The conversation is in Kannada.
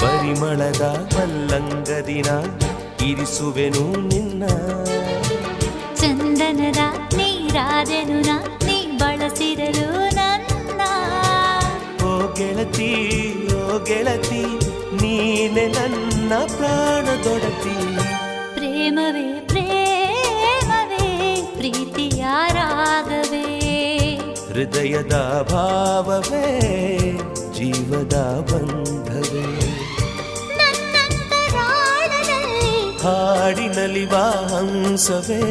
ಪರಿಮಳದ ಮಲ್ಲಂಗದಿನ ಇರಿಸುವೆನು ನಿನ್ನ. ಚಂದನದ ನೀರಾದೆನು ನಾ ನೀ ಬಳಸಿರಲು ನನ್ನ. ಓ ಗೆಳತಿ ಓ ಗೆಳತಿ ನೀನೆ ನನ್ನ ಪ್ರಾಣದೊಡತಿ ಪ್ರೇಮವೇ ಪ್ರೇಮವೇ ಪ್ರೀತಿಯ ರಾಗವೇ. ಹೃದಯದ ಭಾವವೇ ಜೀವದ ಬಂಧವೇ ಹಾಡಿನಲಿವ ಹಂಸವೇ?